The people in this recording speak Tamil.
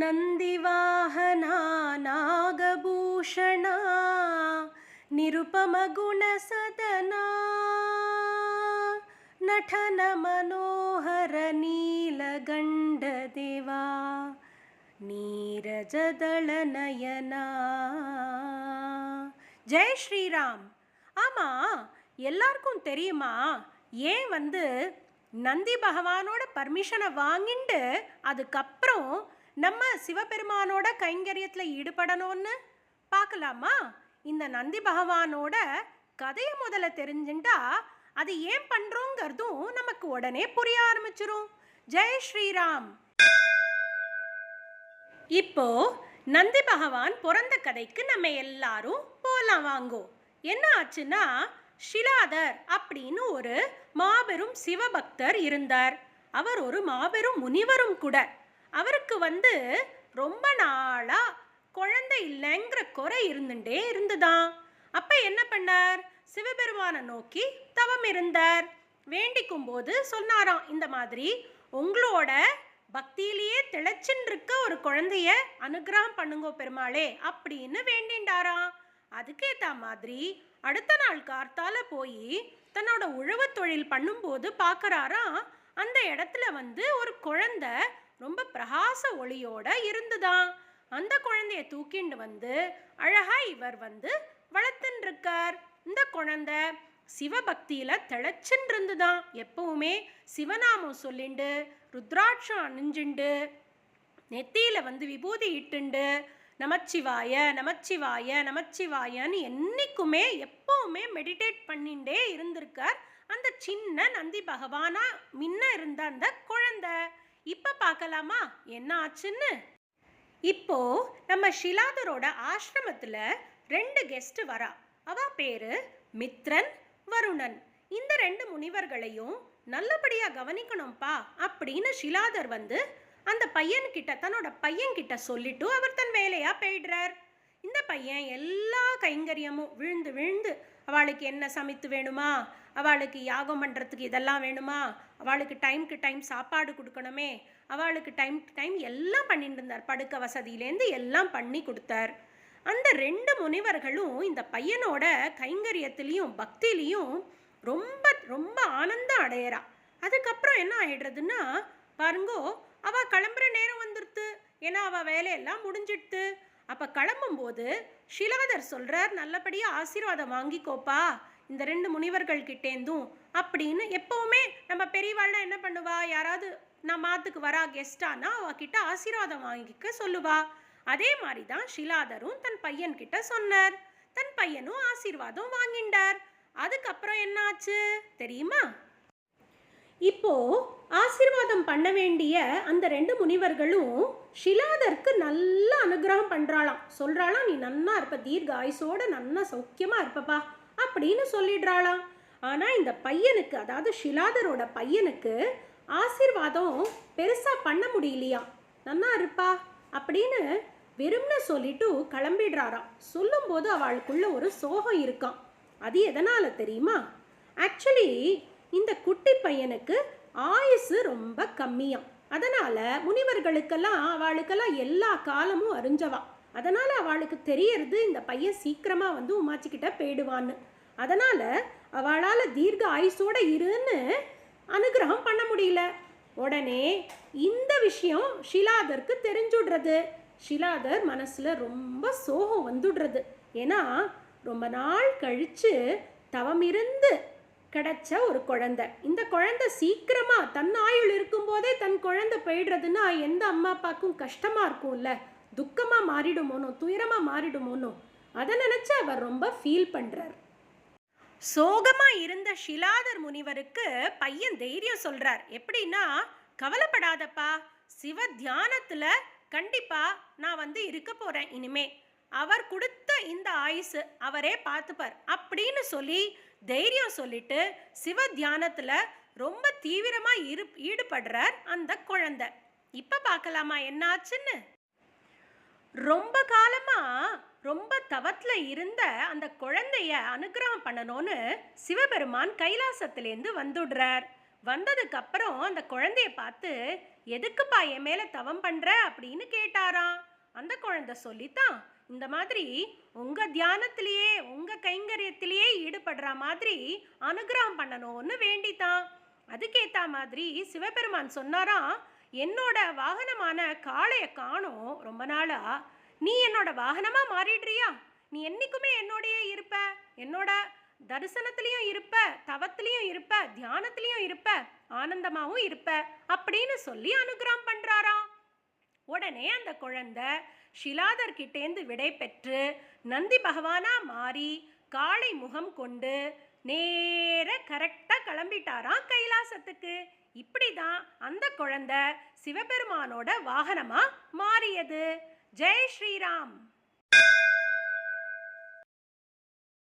नन्दिवाहना नागभूषणा निरुपमगुणसदना नटनमनोहरनीलगण्डदेवा நீரஜதளநயனா ஜெய் ஸ்ரீராம் ஆமா எல்லாருக்கும் தெரியுமா ஏன் வந்து நந்தி பகவானோட பர்மிஷனை வாங்கிட்டு அதுக்கப்புறம் நம்ம சிவபெருமானோட கைங்கரியத்தில் ஈடுபடணும்னு பார்க்கலாமா? இந்த நந்தி பகவானோட கதையை முதல்ல தெரிஞ்சுட்டா அது ஏன் பண்ணுறோங்கிறதும் நமக்கு உடனே புரிய ஆரம்பிச்சிரும். ஜெய் ஸ்ரீராம். இப்போ நந்தி பகவான் பிறந்த கதைக்கு நம்ம எல்லாரும் போலாம் வாங்கோ. என்ன ஆச்சுன்னா ஷிலாதர் அப்படின்னு ஒரு மாபெரும் சிவபக்தர் இருந்தார். அவர் ஒரு மாபெரும் முனிவரும் கூட. அவருக்கு வந்து ரொம்ப நாளாக குழந்தை இல்லைங்கிற குறை இருந்துட்டே இருந்துதான். அப்போ என்ன பண்ணார்? சிவபெருமானை நோக்கி தவம் இருந்தார். வேண்டிக்கும் போது சொன்னாராம் இந்த மாதிரி உங்களோட பக்தியிலேயே திளைச்சுன்னு இருக்க ஒரு குழந்தைய அனுகிரகம் பண்ணுங்கோ பெருமாளே அப்படின்னு வேண்டிண்டாராம் அதுக்கேற்ற மாதிரி அடுத்த நாள் கார்த்தால போய் தன்னோட உழவு தொழில் பண்ணும்போது பார்க்குறாராம் அந்த இடத்துல வந்து ஒரு குழந்தை ரொம்ப பிரகாச ஒளியோட இருந்துதான். அந்த குழந்தைய தூக்கிண்டு வந்து அழகா இவர் வந்து வளர்த்துன்னு இருக்கார் இந்த குழந்தை சிவபக்தியில திளைச்சுன்னு இருந்துதான் எப்பவுமே சிவநாமம் சொல்லிண்டு ருத்ராட்சம் அணிஞ்சுண்டு நெத்தியில வந்து விபூதி இட்டுண்டு நமச்சிவாய நமச்சிவாய நமச்சிவாயன்னு என்றைக்குமே எப்பவுமே மெடிடேட் பண்ணிண்டே இருந்திருக்கார். அந்த சின்ன நந்தி பகவானா முன்ன இருந்த அந்த குழந்தை. இப்போ பார்க்கலாமா? என்ன ஆச்சுன்னு? இப்போ நம்ம ஷிலாதரோட ஆசிரமத்தில் ரெண்டு கெஸ்ட் வரா. அவ பேரு மித்ரன் வருணன். இந்த ரெண்டு முனிவர்களையும் நல்லபடியா கவனிக்கணும்ப்பா அப்படின்னு ஷிலாதர் வந்து அந்த பையன்கிட்ட தன்னோட பையன்கிட்ட சொல்லிட்டு அவர் தன் வேலையா போயிடுறார். இந்த பையன் எல்லா கைங்கரியமும் விழுந்து விழுந்து அவளுக்கு என்ன சமைத்து வேணுமா? அவளுக்கு யாகம் பண்ணுறதுக்கு இதெல்லாம் வேணுமா? அவளுக்கு டைம்க்கு டைம் சாப்பாடு கொடுக்கணுமே. அவளுக்கு டைம் டைம் எல்லாம் பண்ணிட்டு இருந்தார். படுக்க வசதியிலேருந்து எல்லாம் பண்ணி கொடுத்தார். அந்த ரெண்டு முனிவர்களும் இந்த பையனோட கைங்கரியத்திலையும் பக்திலையும் ரொம்ப ரொம்ப ஆனந்தம் அடையிறா. அதுக்கப்புறம் என்ன ஆகிடுறதுன்னா பாருங்கோ அவள் கிளம்புற நேரம் வந்துடுத்து ஏன்னா அவள் வேலையெல்லாம் முடிஞ்சிடுத்து. அப்போ கிளம்பும்போது ஷிலாதர் சொல்கிறார் நல்லபடியாக ஆசீர்வாதம் வாங்கிக்கோப்பா இந்த ரெண்டு முனிவர்கள் கிட்டேந்தும். அப்படின்னு எப்போவுமே நம்ம பெரியவாள்லாம் என்ன பண்ணுவா? யாராவது நம்ம மாத்துக்கு வரா கெஸ்டானா அவகிட்ட ஆசீர்வாதம் வாங்கிக்க சொல்லுவா. அதே மாதிரி தான் ஷிலாதரும் தன் பையன் கிட்ட சொன்னார். தன் பையனும் ஆசீர்வாதம் வாங்கிண்டார். அதுக்கப்புறம் என்னாச்சு? தெரியுமா? இப்போ ஆசீர்வாதம் பண்ண வேண்டிய அந்த ரெண்டு முனிவர்களும் ஷிலாதருக்கு நல்ல அனுகிரகம் பண்ணுறாளாம் சொல்கிறாளாம் நீ நன்னா இருப்ப தீர்க்க ஆயுசோட நன்னா சௌக்கியமாக இருப்பப்பா அப்படின்னு சொல்லிடுறாளாம். ஆனால் இந்த பையனுக்கு அதாவது ஷிலாதரோட பையனுக்கு ஆசீர்வாதம் பெருசாக பண்ண முடியலையாம் நன்னா இருப்பா அப்படின்னு வெறும்னு சொல்லிட்டு கிளம்பிடுறாராம். சொல்லும்போது அவளுக்குள்ள ஒரு சோகம் இருக்கான் அது எதனால் தெரியுமா? ஆக்சுவலி இந்த குட்டி பையனுக்கு ஆயுசு ரொம்ப கம்மியாம். அதனால் முனிவர்களுக்கெல்லாம் அவளுக்கெல்லாம் எல்லா காலமும் அறிஞ்சவா. அதனால் அவளுக்கு தெரியறது இந்த பையன் சீக்கிரமாக வந்து உமாச்சிக்கிட்ட போயிடுவான்னு. அதனால் அவளால் தீர்க்க ஆயுசோட இருன்னு அனுகிரகம் பண்ண முடியல. உடனே இந்த விஷயம் ஷிலாதருக்கு தெரிஞ்சுடுறது. ஷிலாதர் மனசில் ரொம்ப சோகம் வந்துடுறது. ஏன்னா ரொம்ப நாள் கழித்து தவம் இருந்து கிடைச்ச ஒரு குழந்தை. இந்த குழந்தை சீக்கிரமா தன் ஆயுள் இருக்கும்போதே தன் குழந்தை போயிடுறதுன்னா எந்த அம்மா அப்பாவுக்கும் கஷ்டமா இருக்கும்ல? துக்கமாக மாறிடுமோனோ துயரமாக மாறிடுமோனோ? அதை நினச்சி அவர் ரொம்ப ஃபீல் பண்றார். சோகமா இருந்த ஷிலாதர் முனிவருக்கு பையன் தைரியம் சொல்கிறார் எப்படின்னா கவலைப்படாதப்பா சிவ தியானத்தில் கண்டிப்பா நான் வந்து இருக்க போறேன் இனிமே. அவர் கொடுத்த இந்த ஆயுசு அவரே பார்த்துப்பார். அப்படின்னு சொல்லி தைரியம் சொல்லிட்டு சிவ தியானத்துல ரொம்ப தீவிரமாக இரு ஈடுபடுறார் அந்த குழந்தை. இப்போ பார்க்கலாமா என்னாச்சுன்னு? ரொம்ப காலமா ரொம்ப தவத்துல இருந்த அந்த குழந்தைய அனுகிரகம் பண்ணணும்னு சிவபெருமான் கைலாசத்துலேருந்து வந்துடுறார். வந்ததுக்கு அப்புறம் அந்த குழந்தைய பார்த்து எதுக்குப்பா என் மேல தவம் பண்ற? அப்படின்னு கேட்டாராம். அந்த குழந்தை சொல்லித்தான் இந்த மாதிரி உங்க தியானத்திலேயே உங்க கைங்கரியத்திலேயே ஈடுபடுற மாதிரி அனுகிரகம் பண்ணணும்னு வேண்டித்தான். அதுக்கேற்ற மாதிரி சிவபெருமான் சொன்னாராம் என்னோட வாகனமான காளைய காணும் ரொம்ப நாளா. நீ என்னோட வாகனமா மாறிடுறியா? நீ என்னைக்குமே என்னோடையே இருப்ப. என்னோட தரிசனத்திலையும் இருப்ப தவத்திலையும் இருப்ப தியானத்திலையும் இருப்ப ஆனந்தமாவும் இருப்ப அப்படின்னு சொல்லி அனுகிரகம் பண்றாராம். உடனே அந்த குழந்தை ஷிலாதர் கிட்டேந்து விடை பெற்று நந்தி பகவானா மாறி காளை முகம் கொண்டு நேர கரெக்டா கிளம்பிட்டாராம் கைலாசத்துக்கு. இப்படிதான் அந்த குழந்தை சிவபெருமானோட வாகனமா மாறியது. ஜெய் ஸ்ரீராம்.